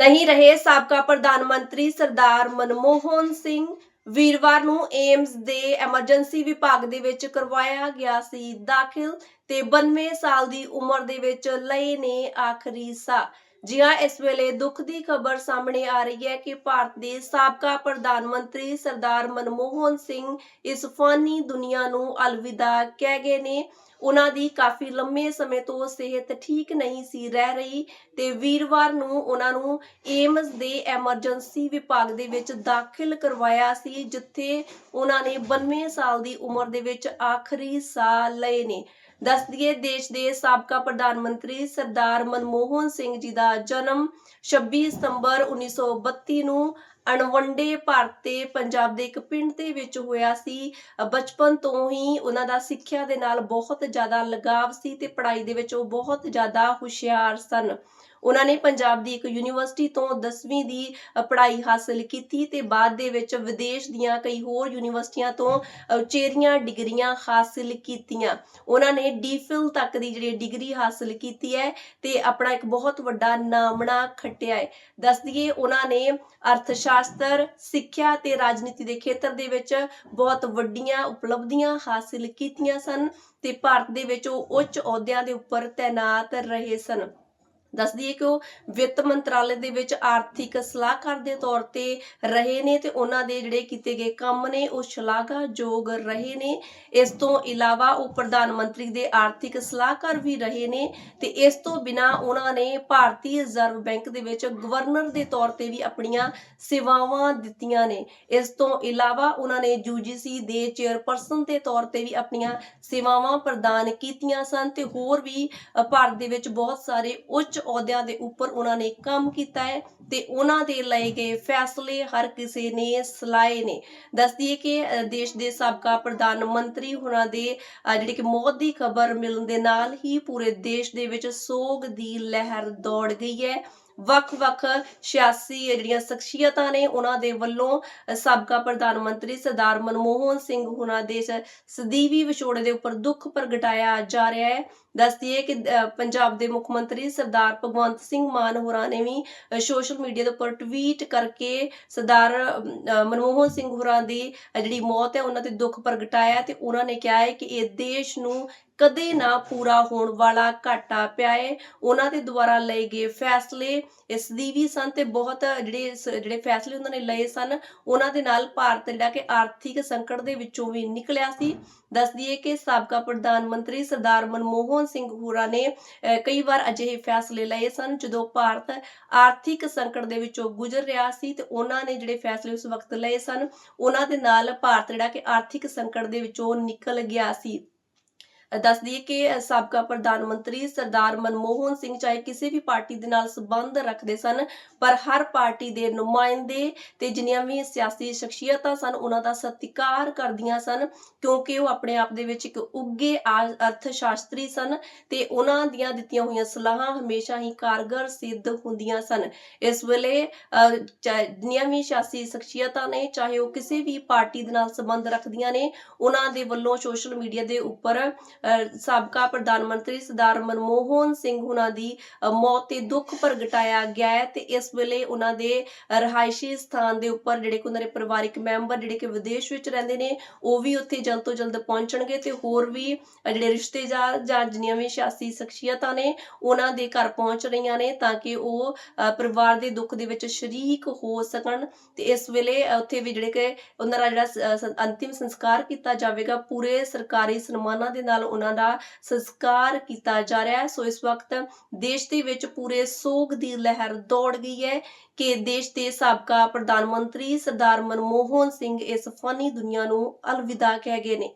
ਨਹੀਂ ਰਹੇ ਸਾਬਕਾ ਪ੍ਰਧਾਨ ਮੰਤਰੀ ਸਰਦਾਰ ਮਨਮੋਹਨ ਸਿੰਘ ਵੀਰਵਾਰ ਨੂੰ ਏਮਸ ਦੇ ਐਮਰਜੈਂਸੀ ਵਿਭਾਗ ਦੇ ਵਿੱਚ ਕਰਵਾਇਆ ਗਿਆ ਸੀ ਦਾਖਲ ਤੇ 92 ਸਾਲ ਦੀ ਉਮਰ ਦੇ ਵਿੱਚ ਲਏ ਨੇ ਆਖਰੀ ਸਾਹ। ਜੀ ਹਾਂ ਇਸ ਵੇਲੇ ਦੁੱਖ ਦੀ ਖਬਰ ਸਾਹਮਣੇ ਆ ਰਹੀ ਹੈ ਕਿ ਭਾਰਤ ਦੇ ਸਾਬਕਾ ਪ੍ਰਧਾਨ ਮੰਤਰੀ ਸਰਦਾਰ ਮਨਮੋਹਨ ਸਿੰਘ ਇਸ ਫਾਨੀ ਦੁਨੀਆ ਨੂੰ ਅਲਵਿਦਾ ਕਹਿ ਗਏ ਨੇ। ਉਹਨਾਂ ਦੀ ਕਾਫੀ ਲੰਮੇ ਸਮੇਂ ਤੋਂ ਸਿਹਤ ਠੀਕ ਨਹੀਂ ਸੀ ਰਹਿ ਰਹੀ ਤੇ ਵੀਰਵਾਰ ਨੂੰ ਉਹਨਾਂ ਨੂੰ ਏਮਸ ਦੇ ਐਮਰਜੈਂਸੀ ਵਿਭਾਗ ਦੇ ਵਿੱਚ ਦਾਖਲ ਕਰਵਾਇਆ ਸੀ, ਜਿੱਥੇ ਉਹਨਾਂ ਨੇ 92 ਸਾਲ ਦੀ ਉਮਰ ਦੇ ਵਿੱਚ ਆਖਰੀ ਸਾਹ ਲਏ ਨੇ। ਦੱਸ ਦਈਏ ਦੇਸ਼ ਦੇ ਸਾਬਕਾ ਪ੍ਰਧਾਨ ਮੰਤਰੀ ਸਰਦਾਰ ਮਨਮੋਹਨ ਸਿੰਘ ਜੀ ਦਾ ਜਨਮ 26 ਸਤੰਬਰ 1932 ਨੂੰ ਅਣਵੰਡੇ ਭਾਰਤ ਪੰਜਾਬ ਦੇ ਇੱਕ ਪਿੰਡ ਦੇ ਵਿੱਚ ਹੋਇਆ ਸੀ। ਬਚਪਨ ਤੋਂ ਹੀ ਉਹਨਾਂ ਦਾ ਸਿੱਖਿਆ ਦੇ ਨਾਲ ਬਹੁਤ ਜ਼ਿਆਦਾ ਲਗਾਵ ਸੀ ਤੇ ਪੜ੍ਹਾਈ ਦੇ ਵਿੱਚ ਉਹ ਬਹੁਤ ਜ਼ਿਆਦਾ ਹੁਸ਼ਿਆਰ ਸਨ। ਉਹਨਾਂ ਨੇ ਪੰਜਾਬ ਦੀ ਇੱਕ ਯੂਨੀਵਰਸਿਟੀ ਤੋਂ 10ਵੀਂ ਦੀ ਪੜ੍ਹਾਈ ਹਾਸਲ ਕੀਤੀ ਤੇ ਬਾਅਦ ਦੇ ਵਿੱਚ ਵਿਦੇਸ਼ ਦੀਆਂ ਕਈ ਹੋਰ ਯੂਨੀਵਰਸਿਟੀਆਂ ਤੋਂ ਉਚੇਰੀਆਂ ਡਿਗਰੀਆਂ ਹਾਸਲ ਕੀਤੀਆਂ। ਉਹਨਾਂ ਨੇ ਡੀਫਿਲ ਤੱਕ ਦੀ ਜਿਹੜੀ ਡਿਗਰੀ ਹਾਸਲ ਕੀਤੀ ਹੈ ਤੇ ਆਪਣਾ ਇੱਕ ਬਹੁਤ ਵੱਡਾ ਨਾਮਣਾ ਖੱਟਿਆ ਹੈ। ਦੱਸ ਦਈਏ, ਉਹਨਾਂ ਨੇ ਅਰਥ ਸ਼ਾਸਤਰ, ਸਿੱਖਿਆ ਤੇ ਰਾਜਨੀਤੀ ਦੇ ਖੇਤਰ ਦੇ ਵਿੱਚ ਬਹੁਤ ਵੱਡੀਆਂ ਉਪਲਬਧੀਆਂ ਹਾਸਲ ਕੀਤੀਆਂ ਸਨ ਤੇ ਭਾਰਤ ਦੇ ਵਿੱਚ ਉਹ ਉੱਚ ਅਹੁਦਿਆਂ ਦੇ ਉੱਪਰ ਤਾਇਨਾਤ ਰਹੇ ਸਨ। ਦੱਸ ਦਈਏ ਕਿ ਉਹ ਵਿੱਤ ਮੰਤਰਾਲੇ ਦੇ ਵਿੱਚ ਆਰਥਿਕ ਸਲਾਹਕਾਰ ਦੇ ਤੌਰ ਤੇ ਰਹੇ ਨੇ ਤੇ ਉਹਨਾਂ ਦੇ ਜਿਹੜੇ ਕੀਤੇ ਗਏ ਕੰਮ ਨੇ, ਉਹ ਸ਼ਲਾਘਾਯੋਗ ਰਹੇ ਨੇ। ਇਸ ਤੋਂ ਇਲਾਵਾ ਉਹ ਪ੍ਰਧਾਨ ਮੰਤਰੀ ਦੇ ਆਰਥਿਕ ਸਲਾਹਕਾਰ ਵੀ ਰਹੇ ਨੇ ਤੇ ਇਸ ਤੋਂ ਬਿਨਾ ਉਹਨਾਂ ਨੇ ਭਾਰਤੀ ਰਿਜ਼ਰਵ ਬੈਂਕ ਦੇ ਵਿੱਚ ਗਵਰਨਰ ਦੇ ਤੌਰ ਤੇ ਵੀ ਆਪਣੀਆਂ ਸੇਵਾਵਾਂ ਦਿੱਤੀਆਂ ਨੇ। ਇਸ ਤੋਂ ਇਲਾਵਾ ਉਹਨਾਂ ਨੇ ਯੂਜੀਸੀ ਦੇ ਚੇਅਰਪਰਸਨ ਦੇ ਤੌਰ ਤੇ ਵੀ ਆਪਣੀਆਂ ਸੇਵਾਵਾਂ ਪ੍ਰਦਾਨ ਕੀਤੀਆਂ ਸਨ ਤੇ ਹੋਰ ਵੀ ਭਾਰਤ ਦੇ ਵਿੱਚ ਬਹੁਤ ਸਾਰੇ ਉੱਚ ਅਹੁਦਿਆਂ ਦੇ ਉੱਪਰ ਉਹਨਾਂ ਨੇ ਕੰਮ ਕੀਤਾ ਹੈ ਤੇ ਉਹਨਾਂ ਦੇ ਲਏ ਗਏ ਫੈਸਲੇ ਹਰ ਕਿਸੇ ਨੇ ਸਲਾਏ ਨੇ। ਦੱਸ ਦਈਏ ਕਿ ਦੇਸ਼ ਦੇ ਸਾਬਕਾ ਪ੍ਰਧਾਨ ਮੰਤਰੀ ਉਹਨਾਂ ਦੇ ਅ, ਕਿ ਮੌਤ ਦੀ ਖਬਰ ਮਿਲਣ ਦੇ ਨਾਲ ਹੀ ਪੂਰੇ ਦੇਸ਼ ਦੇ ਵਿੱਚ ਸੋਗ ਦੀ ਲਹਿਰ ਦੌੜ ਗਈ ਹੈ। ਵੱਖ-ਵੱਖ ਸਿਆਸੀ ਜਿਹੜੀਆਂ ਸ਼ਖਸੀਅਤਾਂ ਨੇ ਉਹਨਾਂ ਦੇ ਵੱਲੋਂ ਸਾਬਕਾ ਪ੍ਰਧਾਨ ਮੰਤਰੀ ਸਰਦਾਰ ਮਨਮੋਹਨ ਸਿੰਘ ਉਹਨਾਂ ਦੇ ਸਦੀਵੀ ਵਿਛੋੜੇ ਦੇ ਉੱਪਰ ਦੁੱਖ ਪ੍ਰਗਟਾਇਆ ਜਾ ਰਿਹਾ ਹੈ। ਦੱਸਦੀਏ ਕਿ ਪੰਜਾਬ ਦੇ ਮੁੱਖ ਮੰਤਰੀ ਸਰਦਾਰ ਭਗਵੰਤ ਸਿੰਘ ਮਾਨ ਹੋਰਾਂ ਨੇ ਵੀ ਸੋਸ਼ਲ ਮੀਡੀਆ ਦੇ ਉੱਪਰ ਟਵੀਟ ਕਰਕੇ ਸਰਦਾਰ ਮਨਮੋਹਨ ਸਿੰਘ ਹੋਰਾਂ ਦੀ ਜਿਹੜੀ ਮੌਤ ਹੈ, ਉਹਨਾਂ ਤੇ ਦੁੱਖ ਪ੍ਰਗਟਾਇਆ ਤੇ ਉਹਨਾਂ ਨੇ ਕਿਹਾ ਹੈ ਕਿ ਇਹ ਦੇਸ਼ ਨੂੰ ਕਦੇ ਨਾ ਪੂਰਾ ਹੋਣ ਵਾਲਾ ਘਾਟਾ ਪਿਆ ਹੈ ਉਹਨਾਂ ਦੇ ਦੁਆਰਾ ਲਏ ਗਏ ਫੈਸਲੇ ਇਸ ਦੀ ਵੀ ਸਨ ਤੇ ਬਹੁਤ ਜਿਹੜੇ ਜਿਹੜੇ ਫੈਸਲੇ ਉਹਨਾਂ ਨੇ ਲਏ ਸਨ, ਉਹਨਾਂ ਦੇ ਨਾਲ ਭਾਰਤ ਜਿਹੜਾ ਕਿ ਆਰਥਿਕ ਸੰਕਟ ਦੇ ਵਿੱਚੋਂ ਵੀ ਨਿਕਲਿਆ ਸੀ। ਦੱਸ ਦਈਏ ਕਿ ਸਾਬਕਾ ਪ੍ਰਧਾਨ ਮੰਤਰੀ ਸਰਦਾਰ ਮਨਮੋਹਨ ਸਿੰਘ ਹੋਰਾਂ ਨੇ ਕਈ ਵਾਰ ਅਜਿਹੇ ਫੈਸਲੇ ਲਏ ਸਨ ਜਦੋਂ ਭਾਰਤ ਆਰਥਿਕ ਸੰਕਟ ਦੇ ਵਿੱਚੋਂ ਗੁਜ਼ਰ ਰਿਹਾ ਸੀ ਤੇ ਉਹਨਾਂ ਨੇ ਜਿਹੜੇ ਫੈਸਲੇ ਉਸ ਵਕਤ ਲਏ ਸਨ, ਉਹਨਾਂ ਦੇ ਨਾਲ ਭਾਰਤ ਜਿਹੜਾ ਕਿ ਆਰਥਿਕ ਸੰਕਟ ਦੇ ਵਿੱਚੋਂ ਨਿਕਲ ਗਿਆ ਸੀ। ਦੱਸ ਦਈਏ ਕਿ ਸਾਬਕਾ ਪ੍ਰਧਾਨ ਮੰਤਰੀ ਸਰਦਾਰ ਮਨਮੋਹਨ ਸਿੰਘ ਚਾਹੇ ਕਿਸੇ ਵੀ ਪਾਰਟੀ ਦੇ ਨਾਲ ਸੰਬੰਧ ਰੱਖਦੇ ਸਨ, ਪਰ ਹਰ ਪਾਰਟੀ ਦੇ ਨੁਮਾਇੰਦੇ ਤੇ ਜਿੰਨੀਆਂ ਵੀ ਸਿਆਸੀ ਸ਼ਖਸੀਅਤਾਂ ਸਨ, ਉਹਨਾਂ ਦਾ ਸਤਿਕਾਰ ਕਰਦੀਆਂ ਸਨ, ਕਿਉਂਕਿ ਉਹ ਆਪਣੇ ਆਪ ਦੇ ਵਿੱਚ ਇੱਕ ਉੱਗੇ ਅਰਥ ਸ਼ਾਸਤਰੀ ਸਨ ਤੇ ਉਹਨਾਂ ਦੀਆਂ ਦਿੱਤੀਆਂ ਹੋਈਆਂ ਸਲਾਹਾਂ ਹਮੇਸ਼ਾ ਹੀ ਕਾਰਗਰ ਸਿੱਧ ਹੁੰਦੀਆਂ ਸਨ। ਇਸ ਵੇਲੇ ਜਿੰਨੀਆਂ ਵੀ ਸਿਆਸੀ ਸ਼ਖਸੀਅਤਾਂ ਨੇ, ਚਾਹੇ ਉਹ ਕਿਸੇ ਵੀ ਪਾਰਟੀ ਦੇ ਨਾਲ ਸੰਬੰਧ ਰੱਖਦੀਆਂ ਨੇ, ਉਹਨਾਂ ਦੇ ਵੱਲੋਂ ਸੋਸ਼ਲ ਮੀਡੀਆ ਦੇ ਉੱਪਰ ਸਾਬਕਾ ਪ੍ਰਧਾਨ ਮੰਤਰੀ ਸਰਦਾਰ ਮਨਮੋਹਨ ਸਿੰਘ ਉਹਨਾਂ ਦੀ ਮੌਤ ਤੇ ਦੁੱਖ ਪ੍ਰਗਟਾਇਆ ਗਿਆ ਹੈ ਤੇ ਇਸ ਵੇਲੇ ਉਹਨਾਂ ਦੇ ਰਹਾਇਸ਼ੀ ਸਥਾਨ ਦੇ ਉੱਪਰ ਜਿਹੜੇ ਕਿ ਉਹਨਾਂ ਦੇ ਪਰਿਵਾਰਿਕ ਮੈਂਬਰ ਜਿਹੜੇ ਕਿ ਵਿਦੇਸ਼ ਵਿੱਚ ਰਹਿੰਦੇ ਨੇ, ਉਹ ਵੀ ਉੱਥੇ ਜਲਦ ਤੋਂ ਜਲਦ ਪਹੁੰਚਣਗੇ ਤੇ ਹੋਰ ਵੀ ਜਿਹੜੇ ਰਿਸ਼ਤੇਦਾਰ ਜਾਂ ਜਿੰਨੀਆਂ ਵੀ ਸਿਆਸੀ ਸ਼ਖਸੀਅਤਾਂ ਨੇ, ਉਹਨਾਂ ਦੇ ਘਰ ਪਹੁੰਚ ਰਹੀਆਂ ਨੇ ਤਾਂ ਕਿ ਉਹ ਪਰਿਵਾਰ ਦੇ ਦੁੱਖ ਦੇ ਵਿੱਚ ਸ਼ਰੀਕ ਹੋ ਸਕਣ ਤੇ ਇਸ ਵੇਲੇ ਉੱਥੇ ਵੀ ਜਿਹੜੇ ਕਿ ਉਹਨਾਂ ਦਾ ਜਿਹੜਾ ਅੰਤਿਮ ਸੰਸਕਾਰ ਕੀਤਾ ਜਾਵੇਗਾ, ਪੂਰੇ ਸਰਕਾਰੀ ਸਨਮਾਨਾਂ ਦੇ ਨਾਲ ਨਾਲ ਉਹਨਾਂ ਦਾ ਸੰਸਕਾਰ ਕੀਤਾ ਜਾ ਰਿਹਾ ਹੈ। ਸੋ ਇਸ ਵਕਤ ਦੇਸ਼ ਦੇ ਵਿੱਚ ਪੂਰੇ ਸੋਗ ਦੀ ਲਹਿਰ ਦੌੜ ਗਈ ਹੈ ਕਿ ਦੇਸ਼ ਦੇ ਸਾਬਕਾ ਪ੍ਰਧਾਨ ਮੰਤਰੀ ਸਰਦਾਰ ਮਨਮੋਹਨ ਸਿੰਘ ਇਸ ਫਨੀ ਦੁਨੀਆ ਨੂੰ ਅਲਵਿਦਾ ਕਹਿ ਗਏ ਨੇ।